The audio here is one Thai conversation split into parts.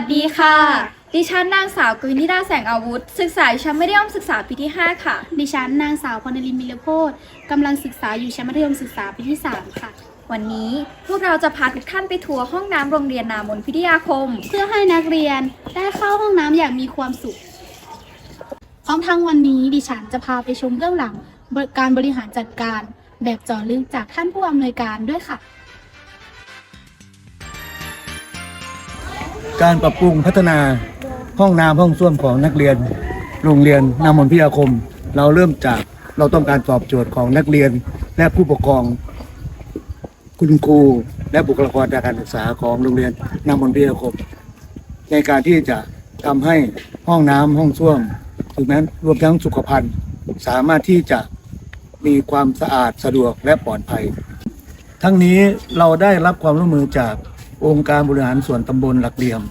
สดีค่ะ ดิฉันนางสาวกวินธิดาแสงอาวุธ ศึกษาอยู่ชั้นมัธยมศึกษาปีที่ 5 ค่ะ ดิฉันนางสาวพรณลินมิลโพธกำลังศึกษาอยู่ชั้นมัธยมศึกษาปีที่ 3 ค่ะ วันนี้พวกเราจะพาทุกท่านไปทัวร์ห้องน้ำโรงเรียนนามนพิทยาคม เพื่อให้นักเรียนได้เข้าห้องน้ำอย่างมีความสุขพร้อมทั้งวันนี้ดิฉันจะพาไปชมเบื้องหลังการบริหารจัดการ แบบเจาะลึกจากท่านผู้อำนวยการด้วยค่ะ การปรับปรุงพัฒนาห้องน้ำห้องส้วมของนักเรียน โรงเรียนนามนพิยาคม เราเริ่มจากเราต้องการตอบโจทย์ของนักเรียนและผู้ปกครอง คุณครูและบุคลากรทางการศึกษาของโรงเรียนนามนพิยาคม ในการที่จะทำให้ห้องน้ำห้องส้วมถึงแม้รวมทั้งสุขภัณฑ์สามารถที่จะมีความสะอาดสะดวกและปลอดภัย ทั้งนี้เราได้รับความร่วมมือจาก องค์การบริหารส่วนตำบลหลักเหลี่ยม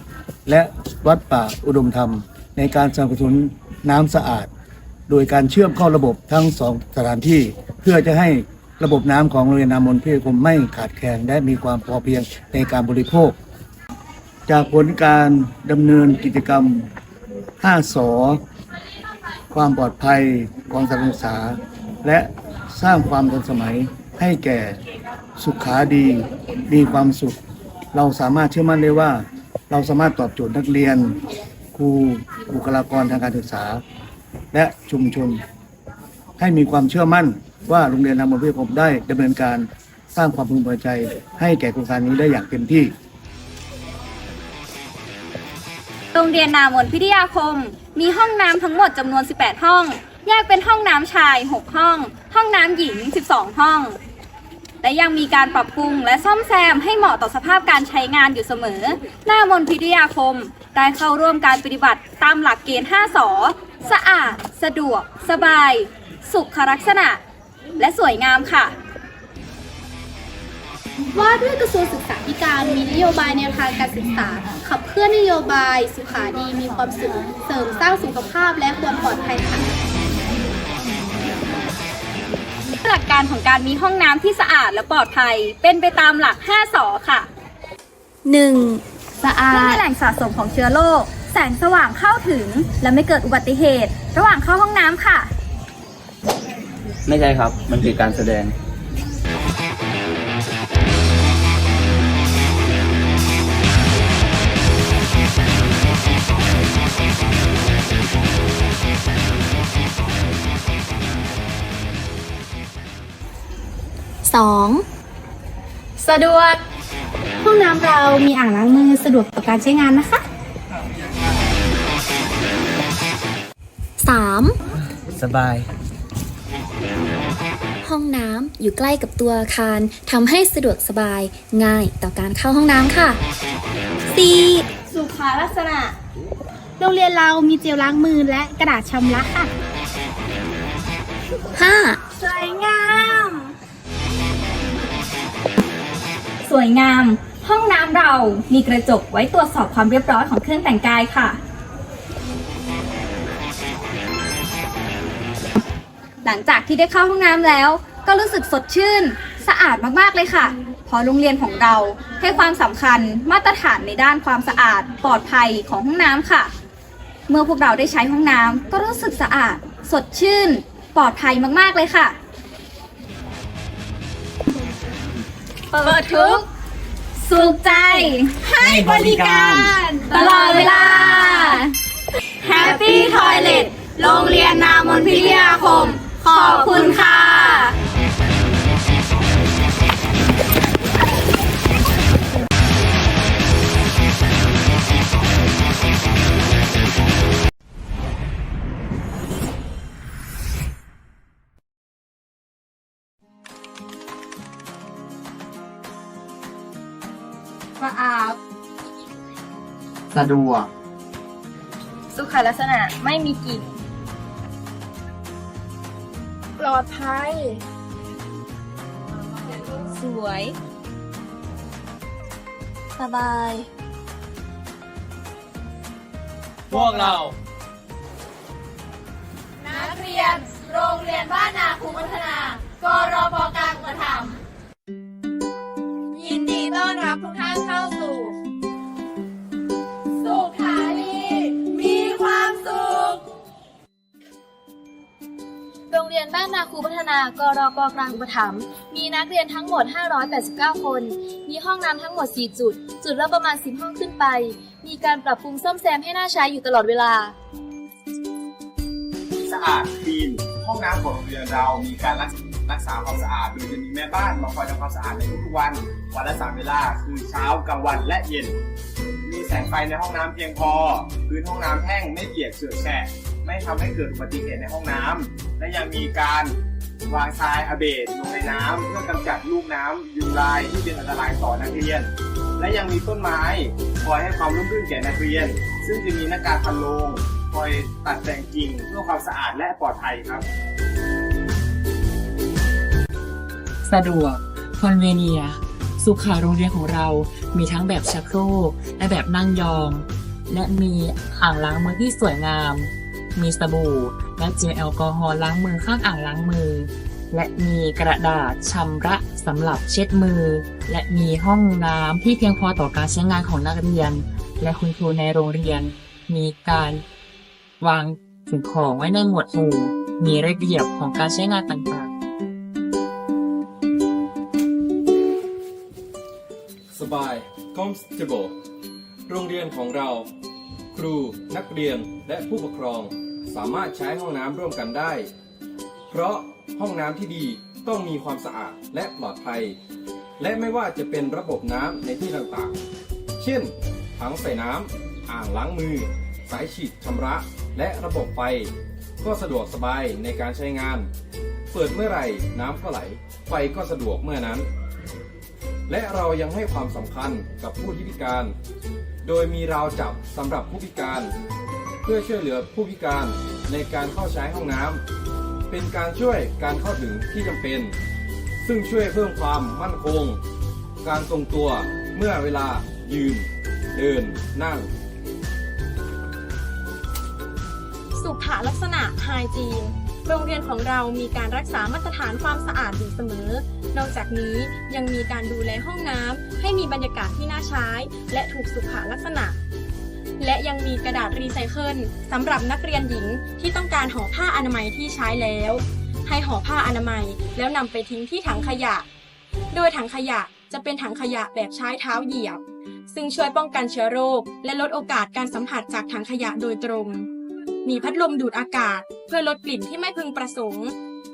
และวัดป่าอุดมธรรม ในการสนับสนุนน้ำสะอาด โดยการเชื่อมเข้าระบบทั้งสองสถานที่ เพื่อจะให้ระบบน้ำของโรงเรียนนามนพิทยาคมไม่ขาดแคลนและมีความพอเพียงในการบริโภค จากผลการดำเนินกิจกรรม 5สอความปลอดภัยของสถานศึกษา และสร้างความทันสมัยให้แก่สุขาดี มีความสุข เราสามารถเชื่อมั่นได้ว่า เราสามารถตอบโจทย์นักเรียน ครูบุคลากรทางการศึกษา และชุมชน ให้มีความเชื่อมั่นว่าโรงเรียนนามนพิทยาคมได้ดำเนินการสร้างความพึงพอใจ ให้แก่โครงการนี้ได้อย่างเต็มที่ โรงเรียนนามนพิทยาคม มีห้องน้ำทั้งหมดจำนวน 18 ห้อง แยกเป็นห้องน้ำชาย 6 ห้อง ห้องน้ำหญิง 12 ห้อง และยังมีการปรับปรุงและซ่อมแซมให้เหมาะต่อสภาพการใช้งานอยู่เสมอ หน้ามนพิทยาคม ได้เข้าร่วมการปฏิบัติตามหลักเกณฑ์ 5สอสะอาด สะดวก สบาย สุขลักษณะ และสวยงามค่ะว่าด้วยกระทรวงศึกษาธิการมีนโยบายแนวทางการศึกษา ขับเคลื่อนนโยบาย สุขาดีมีความสุข เสริมสร้างสุขภาพและความปลอดภัยค่ะ หลักการของการมีห้องน้ำที่สะอาดและปลอดภัย เป็นไปตามหลัก 5สอค่ะ 1. สะอาไม่มีดแหล่งสะสมของเชื้อโรคแสงสว่างเข้าถึง และไม่เกิดอุบัติเหตุ ระหว่างเข้าห้องน้ำค่ะ ไม่ใช่ครับ มันคือการแสดง 2. สะดวก ห้องน้ำเรามีอ่างล้างมือสะดวกต่อการใช้งานนะคะ 3. สบาย ห้องน้ำอยู่ใกล้กับตัวอาคารทำให้สะดวกสบายง่ายต่อการเข้าห้องน้ำค่ะ 4. สุขาลักษณะ โรงเรียนเรามีเจลล้างมือและกระดาษชำระค่ะ 5. สวยงาม สวยงาม ห้องน้ำเรามีกระจกไว้ตรวจสอบความเรียบร้อยของเครื่องแต่งกายค่ะ หลังจากที่ได้เข้าห้องน้ำแล้ว ก็รู้สึกสดชื่น สะอาดมากๆเลยค่ะพราะโรงเรียนของเราให้ความสำคัญมาตรฐานในด้านความสะอาดปลอดภัยของห้องน้ำค่ะ เมื่อพวกเราได้ใช้ห้องน้ำก็รู้สึกสะอาด สดชื่น ปลอดภัยมากๆเลยค่ะ เปิดทุกสุขใจ ให้บริการ ตลอดเวลา Happy Toilet โรงเรียนนามนพิทยาคม ขอบคุณ สะอาด สะดวก สุขลักษณะไม่มีกลิ่น ปลอดภัย สวย สบาย พวกเรา นักเรียน โรงเรียนบ้านนาคูพัฒนา นากรกกลางอุปถัมภ์มีนักเรียนทั้งหมด 589 คน มีห้องน้ำทั้งหมด 4 จุด จุดละประมาณ 10 ห้องขึ้นไป มีการปรับปรุงซ่อมแซมให้น่าใช้อยู่ตลอดเวลา สะอาดคลีนห้องน้ำของโรงเรียนเรามีการรักรักษาความสะอาดโดยจะมีแม่บ้านมาคอยทำความสะอาดในทุกๆวัน วันละสามเวลาคือเช้ากลางวันและเย็น มีแสงไฟในห้องน้ำเพียงพอ พื้นห้องน้ำแห้งไม่เปียกเฉอแฉะไม่ทำให้เกิดอุบัติเหตุในห้องน้ำและยังมีการ วางทรายอเบดลงในน้ำเพื่อกำจัดลูกน้ำยุงลายที่เป็นอันตรายต่อนักเรียน และยังมีต้นไม้คอยให้ความร่มรื่นแก่นักเรียน ซึ่งจะมีนักการพันโลงคอยตัดแต่งกิ่งเพื่อความสะอาดและปลอดภัยครับ สะดวก convenient สุขาโรงเรียนของเรา มีทั้งแบบชักโครกและแบบนั่งยอง และมีอ่างล้างมือที่สวยงาม มีสบู่ และเจลแอลกอฮอล์ล้างมือข้างอ่างล้างมือ และมีกระดาษชำระสำหรับเช็ดมือ และมีห้องน้ำที่เพียงพอต่อการใช้งานของนักเรียน และคุณครูในโรงเรียน มีการวางสิ่งของไว้ในหมวดหมู่มีระเบียบของการใช้งานต่างๆ สบาย comfortable โรงเรียนของเรา ครู นักเรียนและผู้ปกครอง สามารถใช้ห้องน้ำร่วมกันได้ เพราะห้องน้ำที่ดีต้องมีความสะอาดและปลอดภัย และไม่ว่าจะเป็นระบบน้ำในที่ต่างๆ เช่น ถังใส่น้ำอ่างล้างมือ สายฉีดชำระ และระบบไฟ ก็สะดวกสบายในการใช้งาน เปิดเมื่อไหร่น้ำก็ไหล ไฟก็สะดวกเมื่อนั้น และเรายังให้ความสำคัญกับผู้ที่พิการ โดยมีราวจับสำหรับผู้พิการ พื่อช่วยเหลือผู้พิการในการเข้าใช้ห้องน้ำเป็นการช่วยการเข้าถึงที่จำเป็น ซึ่งช่วยเพิ่มความมั่นคง การทรงตัวเมื่อเวลายืน เดิน นั่ง สุขลักษณะไฮจีนโรงเรียนของเรามีการรักษามาตรฐานความสะอาดอยู่เสมอ นอกจากนี้ยังมีการดูแลห้องน้ำให้มีบรรยากาศที่น่าใช้ และถูกสุขลักษณะ และยังมีกระดาษรีไซเคิลสำหรับนักเรียนหญิงที่ต้องการห่อผ้าอนามัยที่ใช้แล้ว ให้ห่อผ้าอนามัยแล้วนำไปทิ้งที่ถังขยะ โดยถังขยะจะเป็นถังขยะแบบใช้เท้าเหยียบ ซึ่งช่วยป้องกันเชื้อโรค และลดโอกาสการสัมผัสจากถังขยะโดยตรง มีพัดลมดูดอากาศ เพื่อลดกลิ่นที่ไม่พึงประสงค์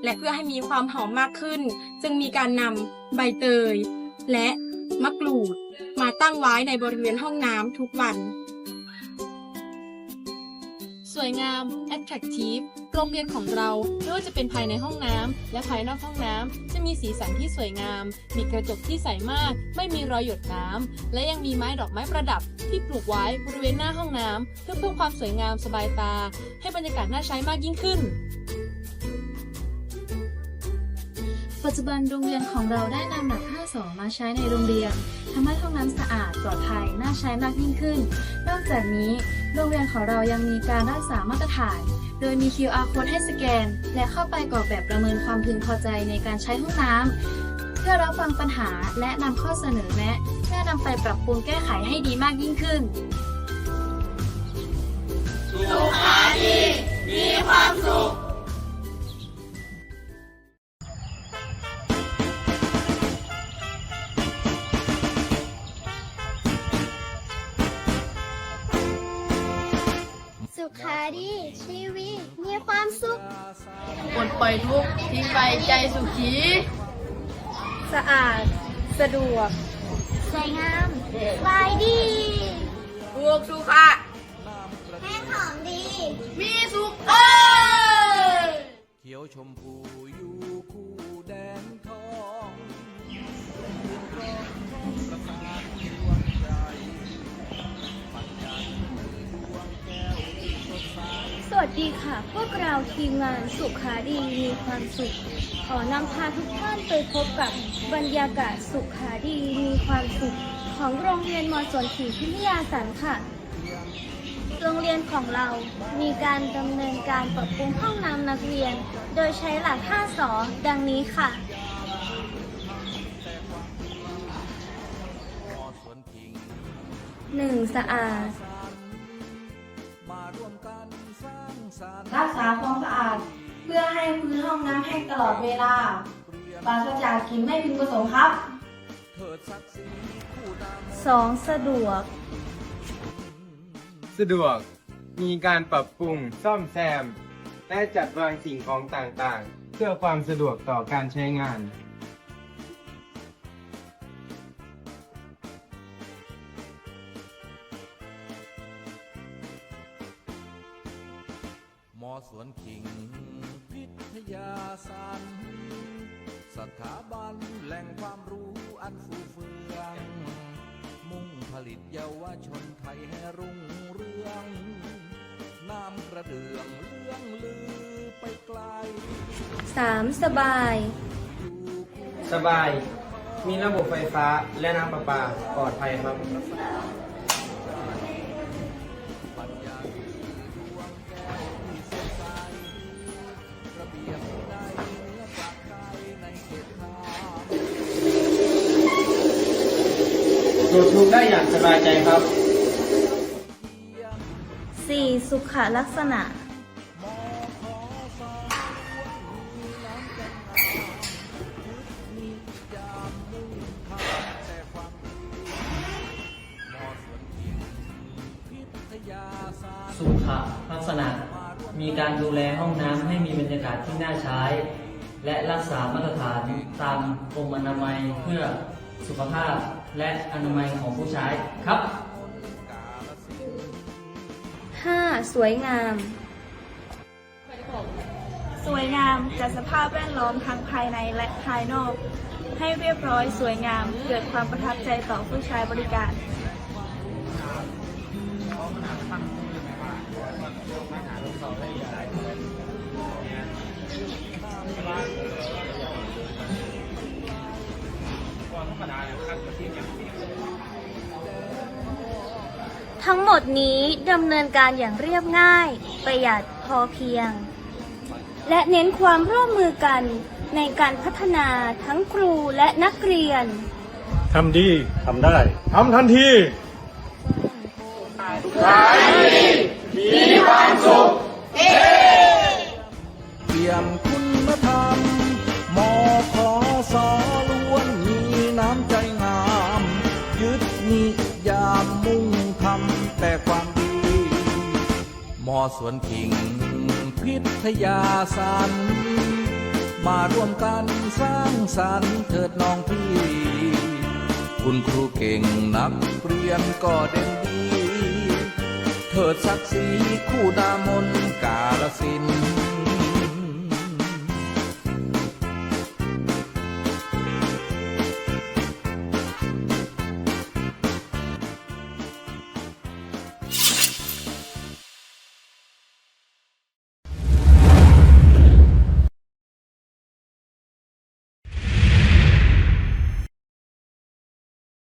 และเพื่อให้มีความหอมมากขึ้น จึงมีการนำใบเตย และมะกรูด มาตั้งไว้ในบริเวณห้องน้ำทุกวัน วยงาม attractive โรงเรียนของเราไม่ว่าจะเป็นภายในห้องน้ำและภายนอกห้องน้ำจะมีสีสันที่สวยงาม มีกระจกที่ใสมาก ไม่มีรอยหยดน้ำและยังมีไม้ดอกไม้ประดับ ที่ปลูกไว้บริเวณหน้าห้องน้ำเพื่อเพิ่มความสวยงามสบายตา ให้บรรยากาศน่าใช้มากยิ่งขึ้นปัจจุบันโรงเรียนของเราได้นำหลัก5สอมาใช้ในโรงเรียนทำให้ห้องน้ำสะอาดปลอดภัยน่าใช้มากยิ่งขึ้น นอกจากนี้ โรงเรียนของเรายังมีการรักษามาตรฐาน โดยมี QR code ให้สแกน และเข้าไปกรอกแบบประเมินความพึงพอใจในการใช้ห้องน้ำเพื่อรับฟังปัญหาและนำข้อเสนอแนะเพื่อนำไปปรับปรุงแก้ไขให้ดีมากยิ่งขึ้นสุขาดีาดี ชีวิตมีความสุขปลดปล่อยทุกข์ทิ้งไปใจสุขี สะอาด สะดวก สวยงามสบายดีบวกสุขะแห้งหอมดี มีสุขเออเขียวชมพู วัสดีค่ะ พวกเราทีมงานสุขาดีมีความสุข ขอนำพาทุกท่านไปพบกับบรรยากาศสุขาดีมีความสุข ของโรงเรียนมอสวนศรีพิทยาสันค่ะ โรงเรียนของเรามีการดำเนินการปรับปรุงห้องน้ำนักเรียน โดยใช้หลัก5สอดังนี้ค่ะ 1. สะอาด ร่วมกันสร้างสรรค์รักษาความสะอาด เพื่อให้พื้นห้องน้ำแห้งตลอดเวลาปราศจากกลิ่นไม่พึงประสงค์ครับ 2. สะดวก สะดวก มีการปรับปรุงซ่อมแซม และจัดวางสิ่งของต่างๆ เพื่อความสะดวกต่อการใช้งาน สวนขิง พิทยาสารสถาบันแหล่งความรู้อันฟูเฟือง มุ่งผลิตเยาวชนไทยให้รุ่งเรือง น้ำกระเดื่องเลื่องลือไปไกล 3. สบาย สบาย มีระบบไฟฟ้าและน้ำประปาปลอดภัยครับ ดูดดูได้อย่างสบายใจครับ 4. สุขลักษณะ สุขลักษณะ มีการดูแลห้องน้ำให้มีบรรยากาศที่น่าใช้ และรักษามาตรฐานตามกรมอนามัยเพื่อสุขภาพ และอนามัยของผู้ใช้ครับ 5. สวยงาม สวยงามจัดสภาพแวดล้อมทั้งภายในและภายนอก ให้เรียบร้อยสวยงาม เกิดความประทับใจต่อผู้ใช้บริการ ทั้งหมดนี้ดำเนินการอย่างเรียบง่าย ประหยัดพอเพียง และเน้นความร่วมมือกันในการพัฒนาทั้งครูและนักเรียน ทำดีทำได้ทำทันทีเปี่ยมคุณธรรม มอสวนขิง พิทยาสัน มาร่วมกันสร้างสรรค์เถิดน้องพี่ คุณครูเก่งนักเรียนก็เด่นดี เถิดศักดิ์ศรีคู่ดามนกาลสิน